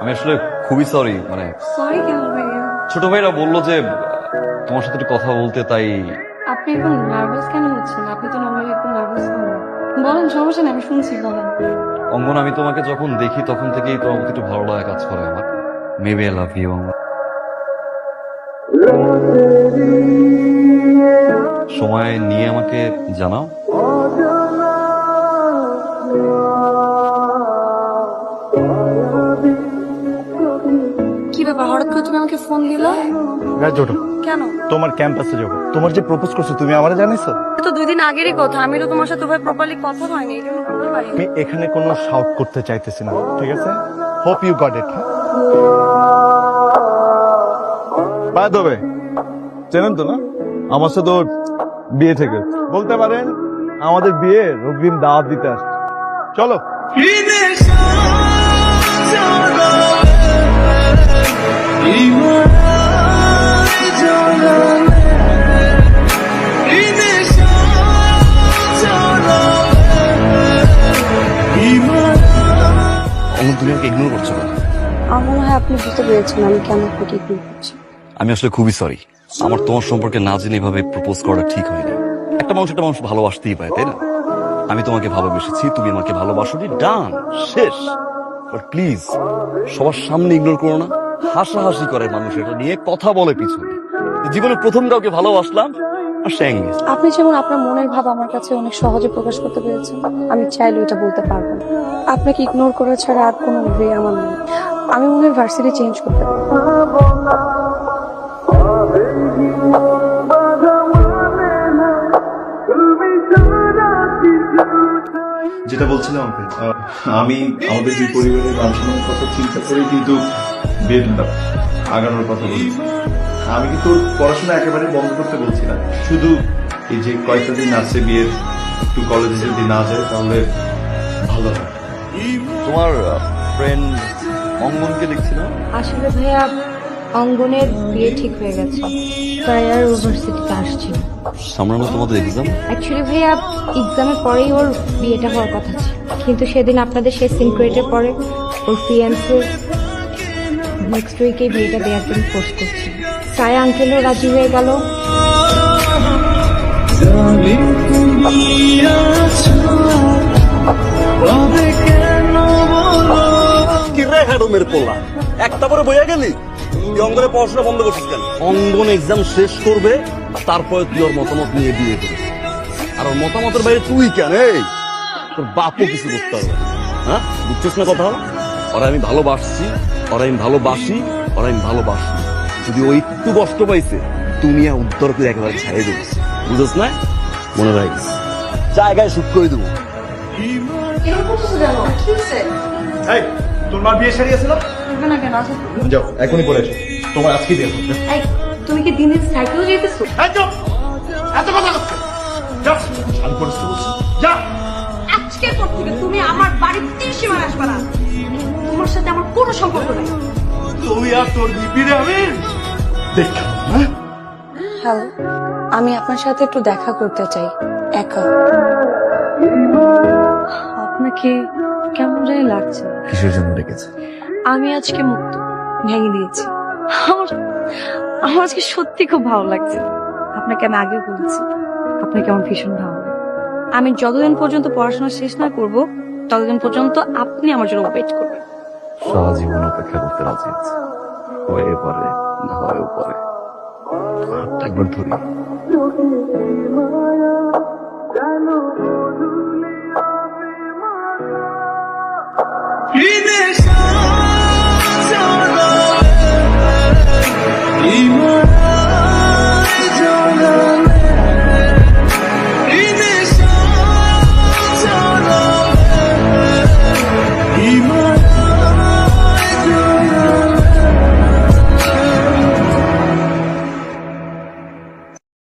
আমি আসলে খুবই সরি মানে সরি কেন ভাইয়া? ছোট ভাইরা বলল যে তোমার সাথে একটু কথা বলতে তাই আপনি এখন নার্ভাস কেন হচ্ছেন? আপনি তো নর্মালি একটু নার্ভাস হন। না। বলেন সমস্যা নেই আমি শুনছি বলেন। অঙ্গন আমি তোমাকে যখন দেখি তখন থেকেই তোমার প্রতি একটু ভালো লাগা কাজ করে আমার। মেবি আই লাভ ইউ সময় নিয়ে আমাকে জানাও। কি ব্যাপার? হঠাৎ করে তুমি আমাকে ফোন দিলা? কেন? তোমার ক্যাম্পাসে যাব। তোমার যে প্রপোজ করছ তুমি আমারে জানিছো তো দুই দিন আগেরই কথা। আমি তো তোমার সাথে ভাই প্রপারলি কথা হয়নি এই জন্য বলতে পারি আমি এখানে কোনো শাউট করতে চাইতেছি না ঠিক আছে? Hope you got it bye দেবে চেনেন তো না? আমার সাথে ওর বিয়ে থেকে। বলতে পারেন আমাদের বিয়ের অগ্রিম দাওয়াত দিতে আসছে। চলো হয় আমি আমি আসলে খুবই সরি আমার তোমার সম্পর্কে না জেনে এভাবে প্রপোজ করাটা ঠিক হয়নি। একটা মানুষ একটা মানুষ ভালোবাসতেই পারে, তাই না? আমি তোমাকে ভালোবেসেছি, তুমি আমাকে ভালোবাসোনি ডান শেষ। বাট প্লিজ সবার সামনে ইগনোর করো না। হাসাহাসি করে মানুষ এটা নিয়ে কথা বলে পিছনে। জীবনে প্রথম কাউকে ভালোবাসলাম আর আপনি যেমন আপনার মনের ভাব আমার কাছে অনেক সহজে প্রকাশ করতে পেরেছেন, আমি চাইলে এটা বলতে পারব না। আপনাকে ইগনোর করা ছাড়া আর কোনো ওয়ে আমার নেই। আমি মনে হয় ভার্সিটি চেঞ্জ করতে পারব। যেটা বলছিলাম আমি আমাদের দুই পরিবারের মানুষের কথা চিন্তা করে কিন্তু বিয়েটা আগানোর কথা বলছি। আমি কিন্তু পড়াশোনা একেবারে বন্ধ করতে বলছি না। শুধু এই যে কয়েকটা দিন আছে বিয়ের একটু কলেজে যদি না যায় তাহলে ভালো হয়। তোমার ফ্রেন্ড অঙ্গনকে দেখছিলাম আসলে ভাইয়া অঙ্গনের বিয়ে ঠিক হয়ে গেছে। তাই আর ইউনিভার্সিটিতে আসছি না তোমাদের এক্সাম অ্যাকচুয়ালি ভাইয়া এক্সামের পরেই ওর বিয়েটা হওয়ার কথা ছিল। কিন্তু সেদিন আপনাদের সেই সিনক্রেটের পরে ওর ফিয়ান্সে নেক্সট উইকে বিয়েটা দেওয়ার জন্য ফোর্স করছি। সায় আঙ্কেলও রাজি হয়ে গেল। কি রে হ্যাডমের পোলা? একটা পরে বইয়া গেলি? তুই অঙ্গনে পড়াশোনা বন্ধ করছিস কেন? অঙ্গন এক্সাম শেষ করবে তারপরে তুই ওর মতামত নিয়ে বিয়ে করবি। আর ওর মতামতের বাইরে তুই কেন? এই তোর বাপও কিছু করতে হবে হ্যাঁ? বুঝছিস না কথা? ওরা আমি ভালোবাসছি ওরা আমি ভালোবাসি ওরা আমি ভালোবাসি। যদি ওই একটু কষ্ট পাইছে দুনিয়া উত্তর করে একেবারে ছাড়িয়ে দেবো। বুঝছ না? মনে রাখিস। জায়গায় শুট করে দেবো। এই তোর মা বিয়ে সারিয়েছিল? না কেন? আচ্ছা যাও এখনই পড়ে এসো। তোমার আজকে তুমি কি দিন দিন সাইকেল যেতেছো এত কথা করছ যা আমি পরিস্থিতি যা আজকের পর থেকে তুমি আমার বাড়ির তিন সীমায় আসবে না। তোমার সাথে আমার কোনো সম্পর্ক নেই। তুই আর তোর বিপিরে আমি। দেখা হ্যাঁ? হ্যালো আমি আপনার সাথে একটু দেখা করতে চাই একা। আপনাকে কেমন জানি লাগছে। কিসের জন্য ডেকেছে? আমি আজকে মুক্ত ভেঙে দিয়েছি। আমার আমার আজকে সত্যি খুব ভালো লাগছে। আপনাকে আমি আগেও বলেছি আপনাকে আমার ভীষণ ভালো লাগে। আমি যতদিন পর্যন্ত পড়াশোনা শেষ না করব ততদিন পর্যন্ত আপনি আমার জন্য ওয়েট করবেন। সারা জীবন অপেক্ষা করতে রাজি আছে। হয়ে পারে না হয়েও পারে হাতটা একবার ধরি।